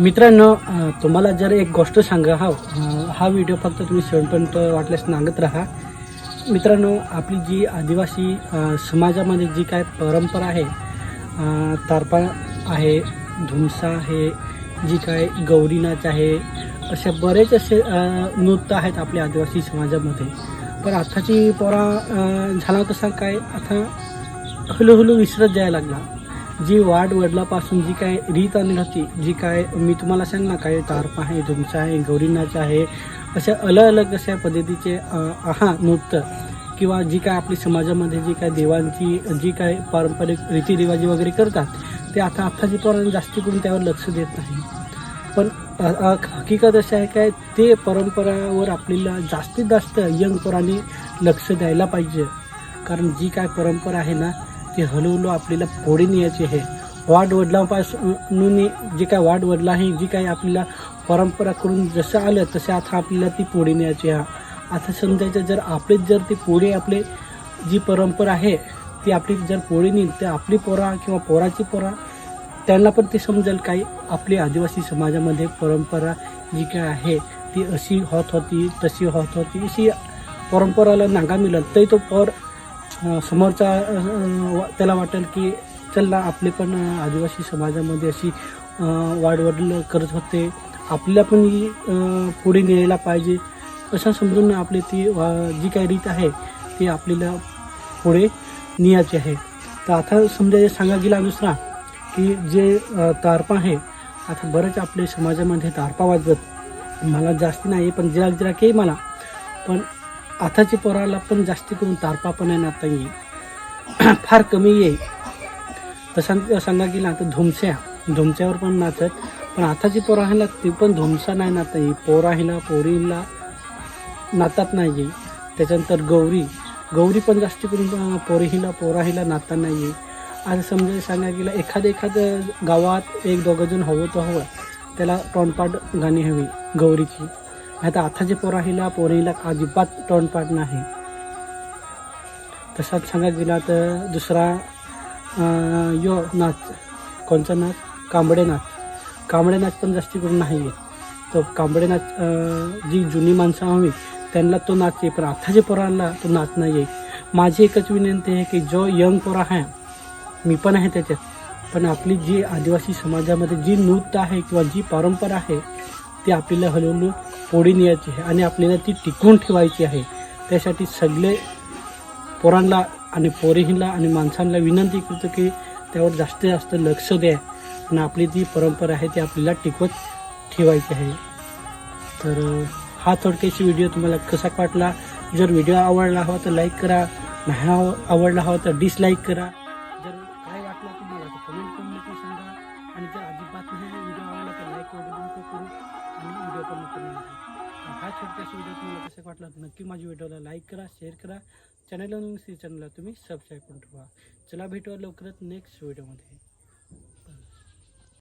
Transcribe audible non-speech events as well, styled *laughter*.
मित्रांनो तुम्हाला जर एक गोष्ट सांगा हा हा व्हिडिओ फक्त तुम्ही शेवटपर्यंत वाटल्यास सांगत राहा. मित्रांनो आपली जी आदिवासी समाजामध्ये जी काय परंपरा आहे तारपा आहे धुमसा आहे जी काय गौरी नाच आहे असे बरेच असे नृत्य आहेत आपल्या आदिवासी समाजामध्ये. पण आत्ताची पोरा झाला तसा काय आता हळूहळू विसरत जायला लागला. जी वाट वडलापासून जी काय रीत आली होती जी काय मी तुम्हाला सांग ना काय तारपा आहे धुमसा आहे गौरीनाच आहे अशा अलग अलग अशा पद्धतीचे आहा नृत्य किंवा जी काय आपली समाजामध्ये जी काय देवांची जी काय पारंपरिक रीतिरिवाजी वगैरे करतात ते आता आत्ताची पोरांनी जास्ती करून त्यावर लक्ष देत नाही. पण हकीकत अशी आहे काय ते परंपरावर आपल्याला जास्तीत जास्त यंग पोरांनी लक्ष द्यायला पाहिजे. कारण जी काय परंपरा आहे ना ती हळूहळू आपल्याला पुढे न्यायची आहे. वाढ वडिलांपासून जे काय वाढ वडला आहे जी काय आपल्याला परंपरा करून जसं आलं तसं आता आपल्याला ती पुढे न्यायची आहे. आता समजायचं जर आपलेच जर ती पुढे आपले जी परंपरा आहे ती आपली जर पोळी नेईल तर आपली पोरा किंवा पोराची पोरा त्यांना पण ते समजेल काही आपली आदिवासी समाजामध्ये परंपरा जी काय आहे ती अशी होत होती तशी होत होती अशी परंपराला नागा मिळेल. तरी तो पोर समोरचा त्याला वाटेल की चल ना आपले पण आदिवासी समाजामध्ये अशी अं, करत होते. आपल्याला पण ही पुढे न्यायला पाहिजे. असं समजून आपली ती वा- जी काही रीत आहे ती आपल्याला पुढे न्यायची आहे. तर आता समजा सांगा गेला दुसरा की जे तारपा आहे आता बरेच आपले समाजामध्ये तारपा वाजवत. मला जास्ती नाही पण जरा जरा की मला. पण आताची पोराला पण जास्ती करून तारपा पण आहे ना आता येईल *clears throat* फार कमी येईल तसं सांगा गेलं आता धुमस्या धुमस्यावर पण नाचत. पण आताची पोरा आहे ना ती पण धुमसा नाही नाता येईल पोराहीला पोरीला नातात नाही येईल त्याच्यानंतर गौरी. गौरी पण जास्ती करून पोरी हिला पोरा हिला नाता नाही येईल आता समजा सांगा गेलं एखादं एखादं गावात एक दोघं जण हवं तर हवं. त्याला तोंडपाठ गाणी हवी गौरीची. आता आताच्या पोराहीला पोरीला अजिबात तोंडपाठ नाही. तसाच सांगा गेला तर दुसरा यो नाच कोणचा नाच कांबडे नाच कांबडे नाच पण जास्ती करून नाही आहे तो कांबडे नाच जी जुनी माणसं हवी त्यांना तो नाच आहे पण आताच्या पोरांना तो नाच नाही आहे माझी एकच विनंती आहे की जो यंग पोरा आहे मी पण आहे त्याच्यात पण आपली जी आदिवासी समाजामध्ये जी नृत्य आहे किंवा जी परंपरा आहे ती आपल्याला हळूहळू पुढे न्यायची आहे आणि आपल्याला ती टिकवून ठेवायची आहे. त्यासाठी सगळे पोरांना आणि पोरीहीला आणि माणसांना विनंती करतो की त्यावर जास्तीत जास्त लक्ष द्या आणि आपली जी परंपरा आहे ती आपल्याला टिकवत ठेवायची आहे. तर हा थोडक्याशी व्हिडिओ तुम्हाला कसा वाटला? जर व्हिडिओ आवडला हवा तर लाईक करा. नाही आवडला हवा तर डिसलाईक करा. जर काय वाटलं तुम्हाला तर कमेंट करून नक्की सांगा. आणि जर अजिबात नाही व्हिडिओ आवडला तर लाईक वगैरे करू. आणि व्हिडिओ पण नको हा छोटासा व्हिडिओ तुम्हाला कसा वाटला तर नक्की माझ्या व्हिडिओला लाईक करा शेअर करा. चॅनलला नवीन चॅनलला तुम्ही सबस्क्राईब करून ठेवा. चला भेटूया लवकरच नेक्स्ट व्हिडिओमध्ये